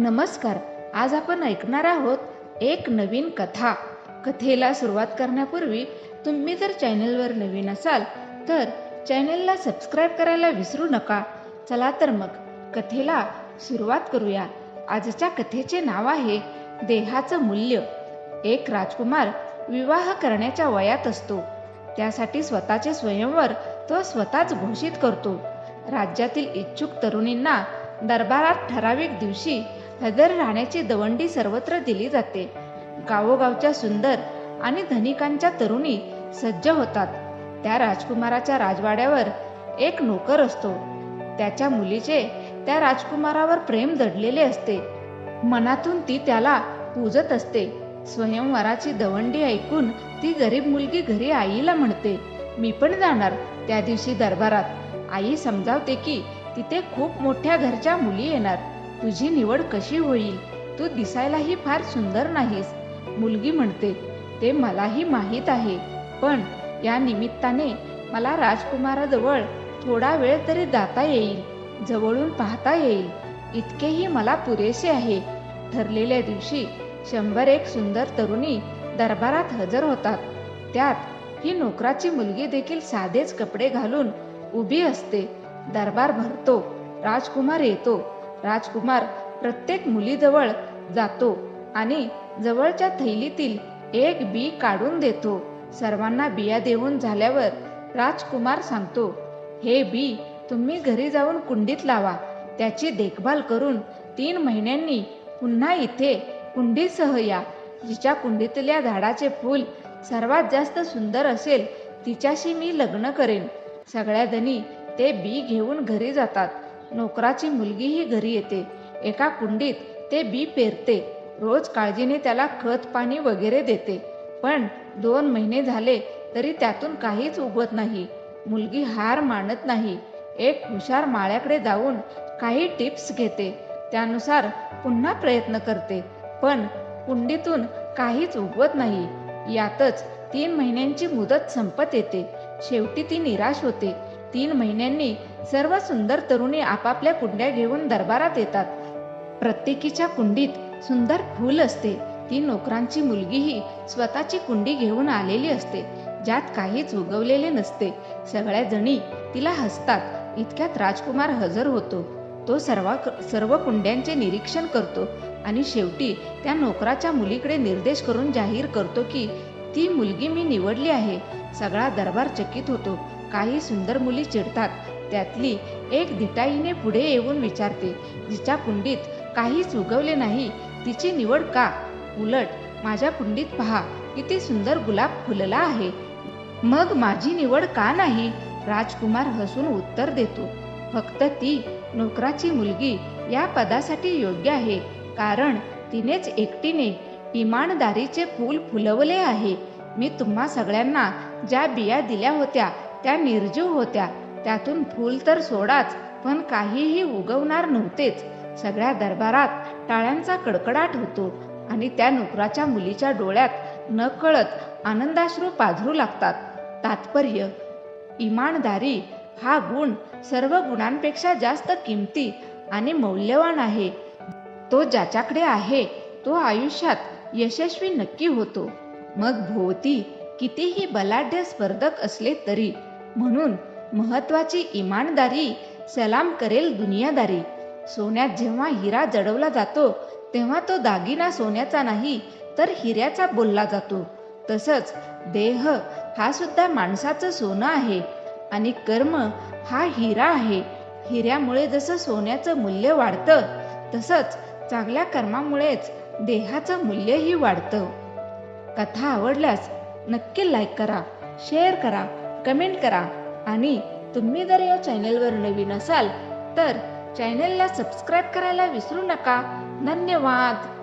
नमस्कार आज आपण ऐकणार आहोत एक नवीन कथा. कथेला सुरुवात करण्यापूर्वी तुम्ही जर चॅनलवर नवीन असाल तर चॅनलला सबस्क्राईब करायला विसरू नका. चला तर मग कथेला सुरुवात करूया. आजच्या कथेचे नाव आहे देहाचं मूल्य. एक राजकुमार विवाह करण्याच्या वयात असतो. त्यासाठी स्वतःचे स्वयंवर तो स्वतःच घोषित करतो. राज्यातील इच्छुक तरुणींना दरबारात ठराविक दिवशी हजर राहण्याची दवंडी सर्वत्र दिली जाते. गावोगावच्या सुंदर आणि धनिकांच्या तरुणी सज्ज होतात. त्या राजकुमाराच्या राजवाड्यावर एक नोकर असतो. त्याच्या मुलीचे त्या राजकुमारावर प्रेम दडलेले असते. मनातून ती त्याला पूजत असते. स्वयंवराची दवंडी ऐकून ती गरीब मुलगी घरी आईला म्हणते मी पण जाणार त्या दिवशी दरबारात. आई समजावते की तिथे खूप मोठ्या घरच्या मुली येणार. तुझी निवड कशी होईल? तू दिसायलाही फार सुंदर नाहीस. मुलगी म्हणते ते मलाही माहीत आहे. पण या निमित्ताने मला राजकुमाराजवळ थोडा वेळ तरी जाता येईल जवळून पाहता येईल. इतकेही मला पुरेसे आहे. ठरलेल्या दिवशी शंभर एक सुंदर तरुणी दरबारात हजर होतात. त्यात ही नोकराची मुलगी देखील साधेच कपडे घालून उभी असते. दरबार भरतो राजकुमार येतो. राजकुमार प्रत्येक मुलीजवळ जातो आणि जवळच्या थैलीतील एक बी काढून देतो. सर्वांना बिया देऊन झाल्यावर राजकुमार सांगतो हे बी तुम्ही घरी जाऊन कुंडीत लावा. त्याची देखभाल करून तीन महिन्यांनी पुन्हा इथे कुंडीसह या. जिच्या कुंडीतल्या झाडाचे फूल सर्वात जास्त सुंदर असेल तिच्याशी मी लग्न करेन. सगळ्या जणी ते बी घेऊन घरी जातात. नोकराची मुलगीही घरी येते. एका कुंडीत ते बी पेरते. रोज काळजीने त्याला खत पाणी वगैरे देते. पण दोन महिने झाले तरी त्यातून काहीच उगवत नाही. मुलगी हार मानत नाही. एक हुशार माळ्याकडे जाऊन काही टिप्स घेते. त्यानुसार पुन्हा प्रयत्न करते. पण कुंडीतून काहीच उगवत नाही. यातच तीन महिन्यांची मुदत संपत येते. शेवटी ती निराश होते. तीन महिन्यांनी सर्व सुंदर तरुणी आपापल्या कुंड्या घेऊन दरबारात येतात. प्रत्येकीच्या कुंडीत सुंदर फूल असते. ती नोकरांची मुलगीही स्वतःची कुंडी घेऊन आलेली असते. ज्यात काहीच उगवलेले नसते. सगळ्या जणी तिला हसतात. इतक्यात राजकुमार हजर होतो. तो सर्व सर्व कुंड्यांचे निरीक्षण करतो आणि शेवटी त्या नोकराच्या मुलीकडे निर्देश करून जाहीर करतो की ती मुलगी मी निवडली आहे. सगळा दरबार चकित होतो. काही सुंदर मुली चिडतात. त्यातली एक धिटाईने पुढे येऊन विचारते जिच्या कुंडीत काहीच उगवले नाही तिची निवड का? उलट माझ्या कुंडीत पहा किती सुंदर गुलाब फुलला आहे. मग माझी निवड का नाही? राजकुमार हसून उत्तर देतो फक्त ती नोकराची मुलगी या पदासाठी योग्य आहे. कारण तिनेच एकटीने इमानदारीचे फूल फुलवले आहे. मी तुम्हा सगळ्यांना ज्या बिया दिल्या होत्या त्या निर्जीव होत्या. त्यातून फूल तर सोडाच पण काहीही उगवणार नव्हतेच. सगळ्या दरबारात टाळ्यांचा कडकडाट होतो आणि त्या नोकराच्या मुलीच्या डोळ्यात नकळत आनंदाश्रू पाझरू लागतात. तात्पर्य इमानदारी हा गुण सर्व गुणांपेक्षा जास्त किमती आणि मौल्यवान आहे. तो ज्याच्याकडे आहे तो आयुष्यात यशस्वी नक्की होतो. मग भोवती कितीही बलाढ्य स्पर्धक असले तरी म्हणून महत्वाची इमानदारी सलाम करेल दुनियादारी. सोन्यात जेव्हा हिरा जडवला जातो तेव्हा तो दागिना सोन्याचा नाही तर हिऱ्याचा बोलला जातो. तसंच देह हा सुद्धा माणसाचं सोनं आहे आणि कर्म हा हिरा आहे. हिऱ्यामुळे जसं सोन्याचं मूल्य वाढतं तसंच चांगल्या कर्मामुळेच देहाचं मूल्यही वाढतं. कथा आवडल्यास नक्की लाईक करा शेअर करा. कमेंट करा. आणि तुम्ही जर या चॅनलवर नवीन असाल तर चॅनलला सबस्क्राईब करायला विसरू नका. धन्यवाद.